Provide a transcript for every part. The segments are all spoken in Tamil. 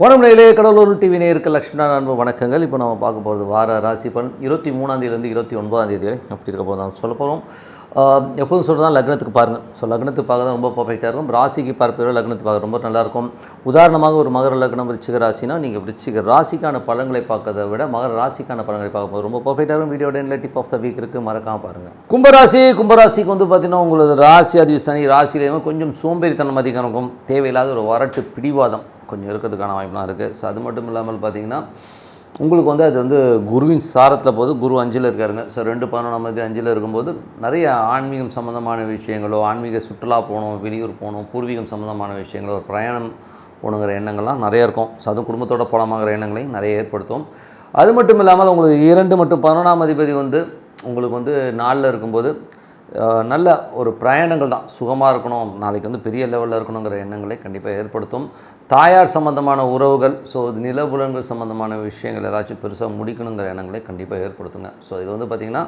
வணக்கம் நிலையிலே கடலூர் டிவி நேருக்கு லக்ஷ்மணா அன்பு வணக்கங்கள். இப்போ நம்ம பார்க்க போகிறது வார ராசி பலன். இருபத்தி மூணாந்தேதியிலேருந்து இருபத்தி ஒன்பதாம் தேதி வரை அப்படி இருக்க போது நம்ம சொல்ல போகிறோம் எப்போதும் சொல்கிறது லக்னத்துக்கு பாருங்கள் ஸோ லக்னத்துக்கு பார்க்க தான் ரொம்ப பர்ஃபெக்டாக இருக்கும். ராசிக்கு பார்ப்பதை லக்னத்துக்கு பார்க்க ரொம்ப நல்லாயிருக்கும் உதாரணமாக ஒரு மகர லக்னம் விருச்சிக ராசினா நீங்கள் விருச்சிக ராசிக்கான பழங்களை பார்க்கறதை விட மகர ராசிக்கான பழங்களை பார்க்கும்போது ரொம்ப பர்ஃபெக்டாக இருக்கும். வீடியோட எண்டில் டிப் ஆஃப் த வீக் இருக்குது மறக்காமல் பாருங்கள் கும்பராசி கும்பராசிக்கு வந்து பார்த்தீங்கன்னா உங்களது ராசி அதிபதி சனி ராசியிலேயுமே கொஞ்சம் சோம்பேறித்தனம் அதிகம் இருக்கும். தேவையில்லாத ஒரு வரட்டு பிடிவாதம். கொஞ்சம் இருக்கிறதுக்கான வாய்ப்புலாம் இருக்குது ஸோ அது மட்டும் இல்லாமல் பார்த்தீங்கன்னா உங்களுக்கு வந்து அது வந்து குருவின் சாரத்தில் போது குரு அஞ்சில் இருக்காருங்க. ஸோ ரெண்டு பதினொன்றாம் தேதி அஞ்சில் இருக்கும்போது நிறைய ஆன்மீகம் சம்மந்தமான விஷயங்களோ ஆன்மீக சுற்றுலா போகணும் வெளியூர் போகணும் பூர்வீகம் சம்மந்தமான விஷயங்களோ ஒரு பிரயாணம் போகணுங்கிற எண்ணங்கள்லாம் நிறைய இருக்கும். ஸோ அதுவும் குடும்பத்தோட போகலாமாங்கிற எண்ணங்களையும் நிறைய ஏற்படுத்தும். அது மட்டும் இல்லாமல் உங்களுக்கு இரண்டு மற்றும் பதினொன்றாம் அதிபதி வந்து உங்களுக்கு வந்து நாளில் இருக்கும்போது நல்ல ஒரு பிரயாணங்கள் தான். சுகமாக இருக்கணும் நாளைக்கு வந்து பெரிய லெவலில் இருக்கணுங்கிற எண்ணங்களை கண்டிப்பாக ஏற்படுத்தும். தாயார் சம்பந்தமான உறவுகள் ஸோ நிலபுலன்கள் சம்மந்தமான விஷயங்கள் ஏதாச்சும் பெருசாக முடிக்கணுங்கிற எண்ணங்களை கண்டிப்பாக ஏற்படுத்துங்க. ஸோ இது வந்து பார்த்திங்கன்னா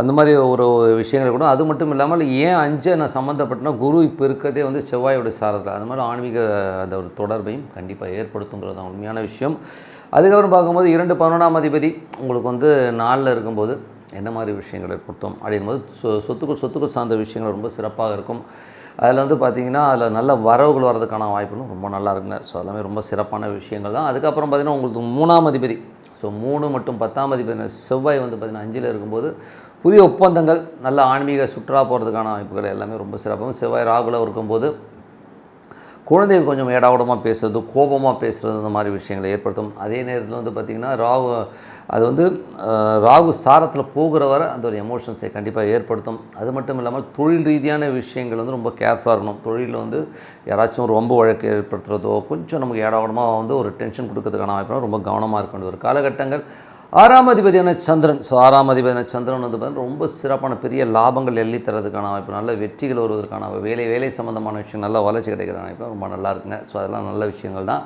அந்த மாதிரி ஒரு விஷயங்கள் கூட அது மட்டும் இல்லாமல் ஏன் அஞ்சு நான் சம்மந்தப்பட்டனா குரு இப்போ இருக்கிறதே வந்து செவ்வாயோட சாரத்தில். அது மாதிரி ஆன்மீக அந்த ஒரு தொடர்பையும் கண்டிப்பாக ஏற்படுத்துங்கிறது தான் உண்மையான விஷயம். அதுக்கப்புறம் பார்க்கும்போது இரண்டு பதினொன்றாம் அதிபதி உங்களுக்கு வந்து நாளில் இருக்கும்போது என்ன மாதிரி விஷயங்கள் ஏற்படுத்தும் அப்படின்போது சொ சொத்துக்கள் சொத்துக்கள் சார்ந்த விஷயங்கள் ரொம்ப சிறப்பாக இருக்கும். அதில் வந்து பார்த்திங்கன்னா அதில் நல்ல வரவுகள் வர்றதுக்கான வாய்ப்புகளும் ரொம்ப நல்லா இருக்குங்க. ஸோ எல்லாமே ரொம்ப சிறப்பான விஷயங்கள் தான். அதுக்கப்புறம் பார்த்திங்கன்னா உங்களுக்கு மூணாம் அதிபதி. ஸோ மூணு மற்றும் பத்தாம் அதிபதி செவ்வாய் வந்து பார்த்திங்கன்னா அஞ்சில் இருக்கும்போது புதிய ஒப்பந்தங்கள் நல்ல ஆன்மீக சுற்றுலா போகிறதுக்கான வாய்ப்புகள் எல்லாமே ரொம்ப சிறப்பாகவும் செவ்வாய் ராகுல இருக்கும்போது குழந்தைகள் கொஞ்சம் ஏடாவிடமாக பேசுறது கோபமாக பேசுகிறது இந்த மாதிரி விஷயங்களை ஏற்படுத்தும். அதே நேரத்தில் வந்து பார்த்திங்கன்னா ராகு அது வந்து ராகு சாரத்தில் போகிற வரை அந்த ஒரு எமோஷன்ஸை கண்டிப்பாக ஏற்படுத்தும். அது மட்டும் இல்லாமல் தொழில் ரீதியான விஷயங்கள் வந்து ரொம்ப கேர்ஃபுல்லாக இருக்கணும். தொழிலில் வந்து யாராச்சும் ரொம்ப வழக்கு ஏற்படுத்துகிறதோ கொஞ்சம் நமக்கு ஏடாவிடமாக வந்து ஒரு டென்ஷன் கொடுக்கறதுக்கான வாய்ப்புனா ரொம்ப கவனமாக இருக்க வேண்டிய ஒரு காலகட்டங்கள் ஆறாம் அதிபதியான சந்திரன். ஸோ ஆறாம் அதிபதியான சந்திரன் வந்து பார்த்தீங்கன்னா ரொம்ப சிறப்பான பெரிய லாபங்கள் எழுதி தரதுக்கான வாய்ப்பு நல்ல வெற்றிகள் வருவதற்கான வேலை வேலை சம்மந்தமான விஷயம் நல்ல வளர்ச்சி கிடைக்கிறதுக்கான வாய்ப்பு ரொம்ப நல்லா இருக்குங்க. ஸோ அதெல்லாம் நல்ல விஷயங்கள் தான்.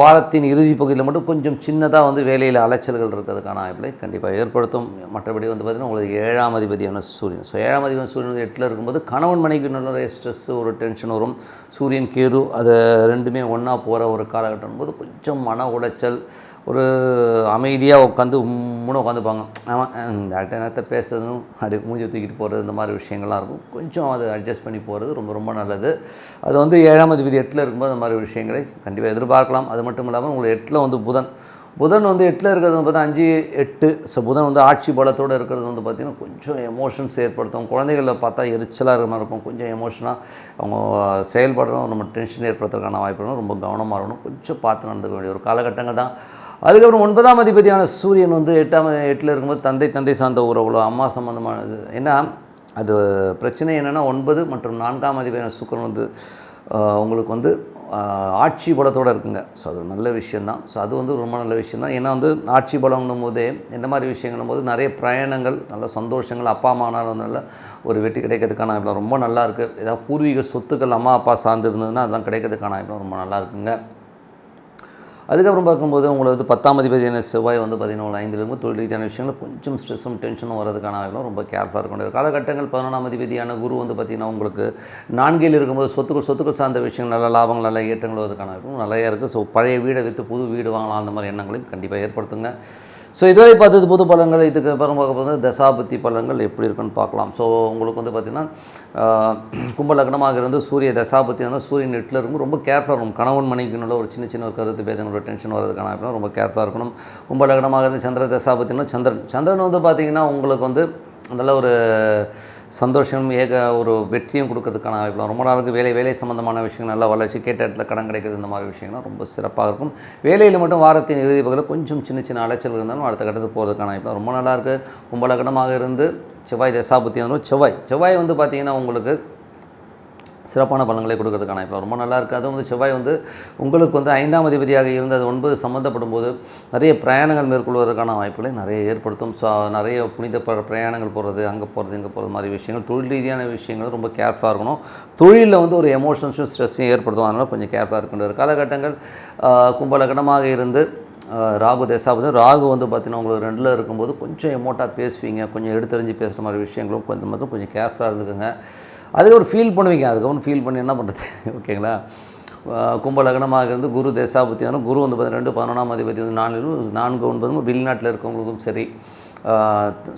வாரத்தின் இறுதி பகுதியில் மட்டும் கொஞ்சம் சின்னதாக வந்து வேலையில் அலைச்சல்கள் இருக்கிறதுக்கான வாய்ப்பை கண்டிப்பாக ஏற்படுத்தும். மற்றபடி வந்து பார்த்திங்கன்னா உங்களுக்கு ஏழாம் அதிபதியான சூரியன். ஸோ ஏழாம் அதிபதியான சூரியன் வந்து எட்டில் இருக்கும்போது கணவன் மனைவி நிறைய ஸ்ட்ரெஸ் ஒரு டென்ஷன் வரும். சூரியன் கேது அது ரெண்டுமே ஒன்றா போகிற ஒரு காலகட்டம். போது கொஞ்சம் மன உளைச்சல் ஒரு அமைதியாக உட்காந்து உம்முன்னு உட்காந்துப்பாங்க. ஆமாம் இந்த அட்ட நேரத்தை பேசுறதும் அப்படி மூஞ்சி தூக்கிட்டு போகிறது இந்த மாதிரி விஷயங்கள்லாம் இருக்கும். கொஞ்சம் அது அட்ஜஸ்ட் பண்ணி போகிறது ரொம்ப ரொம்ப நல்லது. அது வந்து ஏழாம் அதிபதி எட்டில் இருக்கும்போது அந்த மாதிரி விஷயங்களை கண்டிப்பாக எதிர்பார்க்கலாம். அது மட்டும் இல்லாமல் உங்களுக்கு எட்டில் வந்து புதன். புதன் வந்து எட்டில் இருக்கிறது வந்து பார்த்தா அஞ்சு எட்டு. ஸோ புதன் வந்து ஆட்சி பலத்தோடு இருக்கிறது வந்து பார்த்திங்கன்னா கொஞ்சம் எமோஷன்ஸ் ஏற்படுத்தும். குழந்தைகளில் பார்த்தா எரிச்சலாக இருக்கிற மாதிரி இருக்கும். கொஞ்சம் எமோஷனாக அவங்க செயல்படுறதும் நம்ம டென்ஷன் ஏற்படுத்துறதுக்கான வாய்ப்பு ரொம்ப கவனமாக இருக்கணும். கொஞ்சம் பார்த்து நடந்துக்க வேண்டிய ஒரு காலகட்டங்கள் தான். அதுக்கப்புறம் ஒன்பதாம் அதிபதியான சூரியன் வந்து எட்டாம் எட்டில் இருக்கும்போது தந்தை தந்தை சார்ந்த உறவுகளோ அம்மா சம்மந்தமானது ஏன்னா அது பிரச்சனை என்னென்னா ஒன்பது மற்றும் நான்காம் அதிபதியான சுக்கரன் வந்து உங்களுக்கு வந்து ஆட்சி பலத்தோடு இருக்குங்க. ஸோ அது ஒரு நல்ல விஷயந்தான் ஸோ அது வந்து ரொம்ப நல்ல விஷயந்தான் ஏன்னா வந்து ஆட்சி பலம்னும் போதே இந்த மாதிரி விஷயங்களும் போது நிறைய பிரயாணங்கள் நல்ல சந்தோஷங்கள் அப்பா அம்மானாலும் நல்ல ஒரு வெற்றி கிடைக்கிறதுக்கான வாய்ப்புலாம் ரொம்ப நல்லா இருக்குது ஏதாவது பூர்வீக சொத்துக்கள் அம்மா அப்பா சார்ந்து இருந்ததுன்னா அதெல்லாம் கிடைக்கிறதுக்கான வாய்ப்புலாம் ரொம்ப நல்லா இருக்குங்க. அதுக்கப்புறம் பார்க்கும்போது உங்களுக்கு வந்து பத்தாம் அதிபதியான செவ்வாய் வந்து பார்த்திங்கன்னா ஒரு ஐந்து தொழில் ரீதியான விஷயங்கள் கொஞ்சம் ஸ்ட்ரெஸ்ஸும் டென்ஷனும் வரதுக்கான வாய்ப்பும் ரொம்ப கேர்ஃபுல்லாக இருக்கும் காலகட்டங்கள் பதினொன்றாம் அதிபதியான குரு வந்து பார்த்திங்கன்னா உங்களுக்கு நான்கில் இருக்கும்போது சொத்துக்கள் சொத்துக்கள் சார்ந்த விஷயங்கள் நல்ல லாபங்கள் நல்ல ஏற்றங்கள் வருவதற்கான வாய்ப்பும் நிறையா இருக்குது ஸோ பழைய வீடை விற்று புது வீடு வாங்கலாம் அந்த மாதிரி எண்ணங்களையும் கண்டிப்பாக ஏற்படுத்துங்க. ஸோ இதுவரை பார்த்தது புது பலன்கள் இதுக்கு அப்புறம் பார்க்க போது தசாபத்தி பலன்கள் எப்படி இருக்குன்னு பார்க்கலாம். ஸோ உங்களுக்கு வந்து பார்த்திங்கன்னா கும்ப லக்னமாக இருந்து சூரிய தசாபுத்தி வந்து சூரியன் எட்டில் இருக்கும். ரொம்ப கேர்ஃபுல்லாக இருக்கும் கணவன் மனைவிக்குள்ள ஒரு சின்ன சின்ன ஒரு கருத்து பேதங்களோட டென்ஷன் வரதுக்கான வாய்ப்புலாம் ரொம்ப கேர்ஃபுல்லாக இருக்கணும். கும்ப லக்னமாக இருந்து சந்திர தசாபத்தினா சந்திரன். சந்திரன் வந்து பார்த்திங்கன்னா உங்களுக்கு வந்து நல்ல ஒரு சந்தோஷமும் ஏக ஒரு வெற்றியும் கொடுக்கறதுக்கான வாய்ப்பு ரொம்ப நாளுக்கு வேலை வேலை சம்மந்தமான விஷயங்கள் நல்லா வளர்ச்சி கேட்ட இடத்துல கடன் கிடைக்கிறது இந்த மாதிரி விஷயங்கள்லாம் ரொம்ப சிறப்பாக இருக்கும். வேலையில் மட்டும் வாரத்தின் இறுதி பகுதியில் கொஞ்சம் சின்ன சின்ன அலைச்சல் இருந்தாலும் அடுத்த கட்டத்துக்கு போகிறதுக்கான வாய்ப்பு ரொம்ப நல்லா இருக்குது கும்பலகடமாக இருந்து செவ்வாய் தசாபுத்தி வந்து செவ்வாய் செவ்வாய் வந்து பார்த்திங்கன்னா உங்களுக்கு சிறப்பான பலன்களை கொடுக்கறதுக்கான இப்போ ரொம்ப நல்லா இருக்குது அதுவும் வந்து செவ்வாய் வந்து உங்களுக்கு வந்து ஐந்தாம் அதிபதியாக இருந்து அது ஒன்பது சம்மந்தப்படும் போது நிறைய பிரயாணங்கள் மேற்கொள்வதற்கான வாய்ப்புகளை நிறைய ஏற்படுத்தும். ஸோ நிறைய புனித ப- பிரயாணங்கள் போகிறது அங்கே போகிறது இங்கே போகிறது மாதிரி விஷயங்கள் தொழில் ரீதியான விஷயங்கள் ரொம்ப கேர்ஃபுல்லாக இருக்கணும். தொழிலில் வந்து ஒரு எமோஷன்ஸும் ஸ்ட்ரெஸ்ஸும் ஏற்படுத்தும். அதனால் கொஞ்சம் கேர்ஃபுல்லாக இருக்கின்ற காலகட்டங்கள் ஆஹ், கும்பலகனமாக இருந்து ராகு தசாபதி ராகு வந்து பார்த்தீங்கன்னா உங்களுக்கு ரெண்டில் இருக்கும்போது கொஞ்சம் எமோட்டாக பேசுவீங்க. கொஞ்சம் எடுத்தறிஞ்சு பேசுகிற மாதிரி விஷயங்களும் கொஞ்சம் மட்டும் கொஞ்சம் கேர்ஃபுல்லாக இருந்துக்குங்க. அதுக்கு ஒரு ஃபீல் பண்ணுவீங்க. அதுக்கப்புறம் ஃபீல் பண்ணி என்ன பண்ணுறது ஓகேங்களா? கும்பலகனமாக இருந்து குரு தேசாபுத்தியாரும் குரு வந்து பார்த்தீங்கன்னா ரெண்டு பதினொன்றாம் அதிபதி வந்து நாலு நான்கு ஒன்பதும் வெளிநாட்டில் இருக்கவங்களுக்கும் சரி.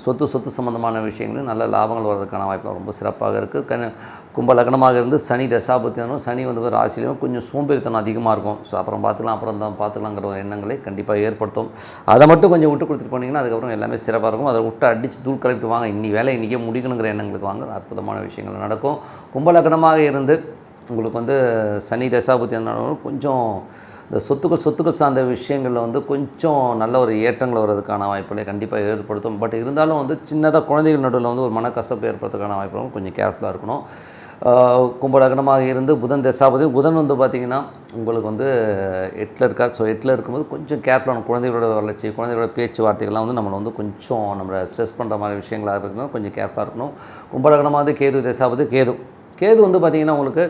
சொத்து சொத்து சம்மந்தமான விஷயங்களும் நல்ல லாபங்கள் வர்றதுக்கான வாய்ப்பு ரொம்ப சிறப்பாக இருக்குது கண் கும்ப லக்னமாக இருந்து சனி தசாபத்தியானும் சனி வந்து ராசிலையும் கொஞ்சம் சோம்பேறித்தனம் அதிகமாக இருக்கும். ஸோ அப்புறம் பார்த்துக்கலாம் அப்புறம் தான் பார்த்துக்கலாங்கிற ஒரு எண்ணங்களை கண்டிப்பாக ஏற்படுத்தும். அதை மட்டும் கொஞ்சம் விட்டு கொடுத்துட்டு போனீங்கன்னா அதுக்கப்புறம் எல்லாமே சிறப்பாக இருக்கும். அதை விட்டு அடித்து தூள் கலப்பிட்டு வாங்க. இன்னி வேலை இன்றைக்கே முடிக்கணுங்கிற எண்ணங்களுக்கு வாங்க. அற்புதமான விஷயங்கள் நடக்கும். கும்ப லக்னமாக இருந்து உங்களுக்கு வந்து சனி தசாபத்தி கொஞ்சம் இந்த சொத்துக்கள் சொத்துக்கள் சார்ந்த விஷயங்களில் வந்து கொஞ்சம் நல்ல ஒரு ஏற்றங்கள் வர்றதுக்கான வாய்ப்புகளை கண்டிப்பாக ஏற்படுத்தும். பட் இருந்தாலும் வந்து சின்னதாக குழந்தைகள் நடுவில் வந்து ஒரு மனக்கசப்பு ஏற்படுறதுக்கான வாய்ப்புகளும் கொஞ்சம் கேர்ஃபுல்லாக இருக்கணும். கும்பலகனமாக இருந்து புதன் தசாபதி புதன் வந்து பார்த்திங்கன்னா உங்களுக்கு வந்து எட்டில் இருக்கார். ஸோ எட்டில் இருக்கும்போது கொஞ்சம் கேர்ஃபுல்லான குழந்தைகளோட வளர்ச்சி குழந்தைகளோட பேச்சுவார்த்தைகள்லாம் வந்து நம்மளை வந்து கொஞ்சம் நம்மளை ஸ்ட்ரெஸ் பண்ணுற மாதிரி விஷயங்களாக இருக்கணும் கொஞ்சம் கேர்ஃபுல்லாக இருக்கணும். கும்பலகனமாக வந்து கேது தசாபதி கேது. கேது வந்து பார்த்திங்கன்னா உங்களுக்கு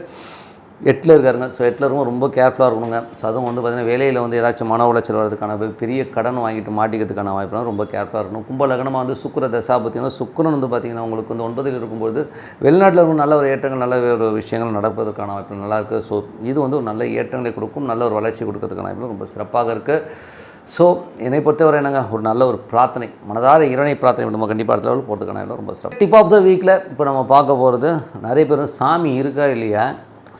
எட்டில் இருக்காருங்க. ஸோ ஹெட்லரும் ரொம்ப கேர்ஃபுல்லாக இருக்கணுங்க. ஸோ அதுவும் வந்து பார்த்திங்கன்னா வேலையில் வந்து ஏதாச்சும் மன உளைச்சல் வரதுக்கான பெரிய கடன் வாங்கிட்டு மாட்டிக்கிறதுக்கான வாய்ப்புலாம் ரொம்ப கேர்ஃபுல்லாக இருக்கணும். கும்ப லக்னமாக வந்து சுக்கர தசா பார்த்திங்கன்னா சுக்கரன் வந்து பார்த்திங்கன்னா உங்களுக்கு வந்து ஒன்பதில் இருக்கும்போது வெளிநாட்டில் இருக்கும் நல்ல ஒரு ஏற்றங்கள் நல்ல ஒரு விஷயங்கள் நடப்பதற்கான வாய்ப்பு நல்லா இருக்குது ஸோ இது வந்து ஒரு நல்ல ஏற்றங்களை கொடுக்கும் நல்ல ஒரு வளர்ச்சி கொடுக்கறதுக்கான வாய்ப்பு ரொம்ப சிறப்பாக இருக்குது ஸோ என்னை பொறுத்தவரை என்னங்க ஒரு நல்ல ஒரு பிரார்த்தனை மனதார இறைவனை பிரார்த்தனை நம்ம கண்டிப்பாக அடுத்த லெவல் போகிறதுக்கான ரொம்ப சிறப்பு. டிப் ஆஃப் த வீக்கில் இப்போ நம்ம பார்க்க போகிறது நிறைய பேர் சாமி இருக்கா இல்லையா?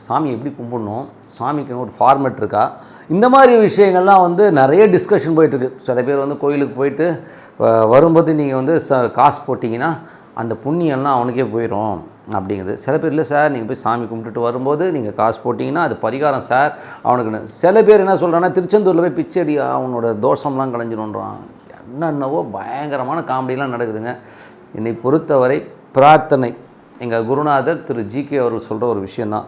சாமி எப்படி கும்பிடணும்? சாமிக்கு ஒரு ஃபார்மேட் இருக்கா? இந்த மாதிரி விஷயங்கள்லாம் வந்து நிறைய டிஸ்கஷன் போயிட்டுருக்கு. சில பேர் வந்து கோயிலுக்கு போயிட்டு வரும்போது நீங்கள் வந்து ச காசு போட்டிங்கன்னா அந்த புண்ணியம்லாம் அவனுக்கே போயிடும் அப்படிங்கிறது சில பேர் இல்லை சார் நீங்கள் போய் சாமி கும்பிட்டுட்டு வரும்போது நீங்கள் காசு போட்டிங்கன்னா அது பரிகாரம் சார் அவனுக்கு சில பேர் என்ன சொல்கிறான்னா திருச்செந்தூரில் போய் பிச்சடி அவனோட தோஷம்லாம் கலைஞ்சிடும்ன்றான் என்னென்னவோ பயங்கரமான காமெடிலாம் நடக்குதுங்க. என்னை பொறுத்தவரை பிரார்த்தனை. எங்கள் குருநாதர் திரு ஜிகே அவர்கள் சொல்கிற ஒரு விஷயந்தான்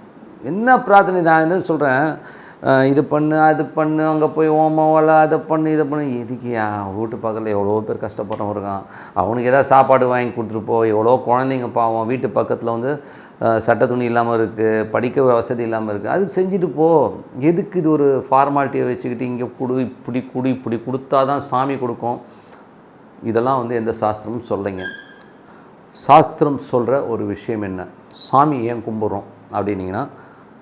என்ன பிரார்த்தனை நான் என்ன சொல்கிறேன் இது பண்ணு அது பண்ணு அங்கே போய் ஓமம் அதை பண்ணு இதை பண்ணு. எதுக்கியா வீட்டு பக்கத்தில் எவ்வளோ பேர் கஷ்டப்பட்டவன் இருக்கான்? அவனுக்கு எதாவது சாப்பாடு வாங்கி கொடுத்துட்டு போ. எவ்வளோ குழந்தைங்க பாவம் வீட்டு பக்கத்தில் வந்து சட்ட சட்டை துணி இல்லாமல் இருக்குது படிக்க வசதி இல்லாமல் இருக்குது அது செஞ்சுட்டு போ. எதுக்கு இது ஒரு ஃபார்மாலிட்டியை வச்சுக்கிட்டு இங்கே கொடு இப்படி குடி இப்படி கொடுத்தா தான் சாமி கொடுக்கும்? இதெல்லாம் வந்து எந்த சாஸ்திரமும் சொல்லலைங்க. சாஸ்திரம் சொல்கிற ஒரு விஷயம் என்ன? சாமி ஏன் கும்பிட்றோம்? அப்படின்னீங்கன்னா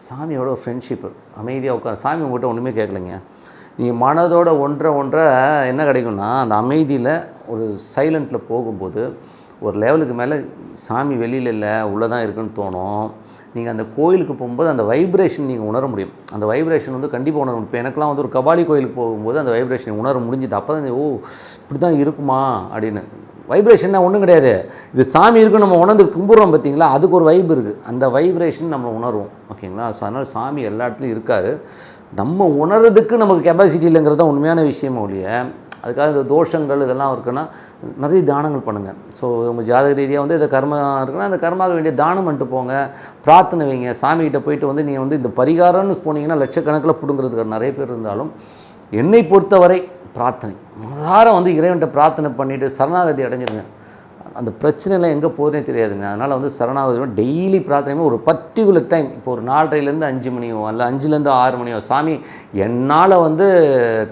சாமியோட ஒரு ஃப்ரெண்ட்ஷிப்பு அமைதியாக உட்காந்து சாமி உங்கள்கிட்ட ஒன்றுமே கேட்கலைங்க. நீங்கள் மனதோட ஒன்றை ஒன்றை என்ன கிடைக்கும்னா அந்த அமைதியில் ஒரு சைலண்ட்டில் போகும்போது ஒரு லெவலுக்கு மேலே சாமி வெளியில் இல்லை உள்ளே தான் இருக்குன்னு தோணும். நீங்கள் அந்த கோயிலுக்கு போகும்போது அந்த வைப்ரேஷன் நீங்கள் உணர முடியும். அந்த வைப்ரேஷன் வந்து கண்டிப்பாக உணர முடியும். இப்போ எனக்குலாம் வந்து ஒரு கபாலி கோயிலுக்கு போகும்போது அந்த வைப்ரேஷன் உணர முடிஞ்சுது. அப்போ தான் ஓ இப்படி தான் இருக்குமா? அப்படின்னு. வைப்ரேஷன்னா ஒன்றும் கிடையாது. இது சாமி இருக்கும் நம்ம உணர்ந்து கும்பிட்றோம் பார்த்தீங்களா? அதுக்கு ஒரு வைப் இருக்குது அந்த வைப்ரேஷன் நம்ம உணர்வோம். ஓகேங்களா? ஸோ அதனால் சாமி எல்லா இடத்துலையும் இருக்கார். நம்ம உணர்றதுக்கு நமக்கு கெப்பாசிட்டி இல்லைங்கிறது தான் உண்மையான விஷயம் ஒழிய அதுக்காக இந்த தோஷங்கள் இதெல்லாம் இருக்குன்னா நிறைய தானங்கள் பண்ணுங்கள் ஸோ உங்கள் ஜாதக ரீதியாக வந்து இந்த கர்மா இருக்குன்னா அந்த கர்மாவுக்கு வேண்டிய தானம் பண்ணிட்டு போங்க. பிரார்த்தனை வைங்க. சாமிகிட்ட போயிட்டு வந்து நீங்கள் வந்து இந்த பரிகாரம்னு போனீங்கன்னா லட்சக்கணக்கில் பிடுங்கிறதுக்கு நிறைய பேர் இருந்தாலும் என்னை பொறுத்தவரை பிரார்த்தனை. மனதார வந்து இறைவன்கிட்ட பிரார்த்தனை பண்ணிவிட்டு சரணாகதி அடைஞ்சிருங்க. அந்த பிரச்சனைலாம் எங்கே போகிறதே தெரியாதுங்க. அதனால் வந்து சரணாகதி டெய்லி பிரார்த்தனை ஒரு பர்டிகுலர் டைம் இப்போ ஒரு நாலரைலேருந்து அஞ்சு மணியோ இல்லை அஞ்சுலேருந்து ஆறு மணியோ சாமி என்னால் வந்து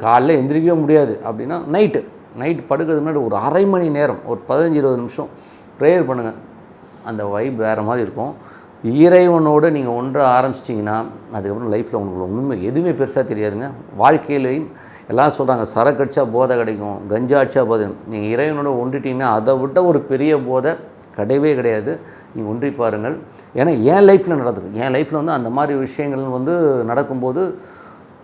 காலைல எந்திரிக்கவே முடியாது. அப்படின்னா நைட்டு நைட் படுக்கிறது முன்னாடி ஒரு அரை மணி நேரம் ஒரு பதினஞ்சு இருபது நிமிஷம் ப்ரேயர் பண்ணுங்கள் அந்த வைப் வேறு மாதிரி இருக்கும். இறைவனோடு நீங்கள் ஒன்று ஆரம்பிச்சிட்டிங்கன்னா அதுக்கப்புறம் லைஃப்பில் உங்களுக்கு ஒன்றுமே எதுவுமே பெருசாக தெரியாதுங்க. வாழ்க்கையிலையும் எல்லாம் சொல்கிறாங்க சரக்கு அடித்தா போதை கிடைக்கும் கஞ்சா அடிச்சா போதை நீங்கள் இறைவனோட ஒன்றிட்டீங்கன்னா அதை விட ஒரு பெரிய போதை கிடையவே கிடையாது. நீங்கள் ஒன்றி பாருங்கள். ஏன்னா என் லைஃப்பில் நடந்தது என் லைஃப்பில் வந்து அந்த மாதிரி விஷயங்கள் வந்து நடக்கும்போது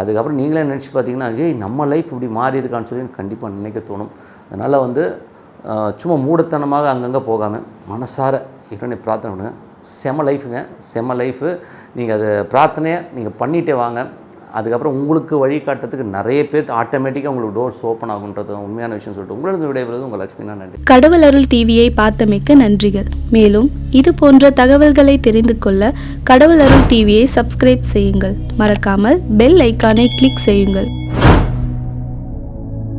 அதுக்கப்புறம் நீங்களே நினச்சி பார்த்தீங்கன்னா ஏய் நம்ம லைஃப் இப்படி மாறி இருக்கான்னு சொல்லி கண்டிப்பாக நினைக்க தோணும். அதனால் வந்து சும்மா மூடத்தனமாக அங்கங்கே போகாமல் மனசார இறைவனை பிரார்த்தனை பண்ணுங்கள் செம லைஃபுங்க செம லைஃபு நீங்கள் அதை பிரார்த்தனையை நீங்கள் பண்ணிகிட்டே வாங்க. அதுக்கப்புறம் உங்களுக்கு வழிகாட்டுறதுக்கு நிறைய பேர் ஆட்டோமேட்டிக்காக உங்களுக்கு டோர்ஸ் ஓப்பன் ஆகுன்றது உண்மையான விஷயம் சொல்லிட்டு உங்களுக்கு விடைபெறுவது உங்கள் லட்சுமி நன்றி. கடவுள் அருள் டிவியை பார்த்தமைக்க நன்றிகள். மேலும் இது போன்ற தகவல்களை தெரிந்து கொள்ள கடவுள் அருள் டிவியை சப்ஸ்கிரைப் செய்யுங்கள். மறக்காமல் பெல் ஐக்கானை கிளிக் செய்யுங்கள்.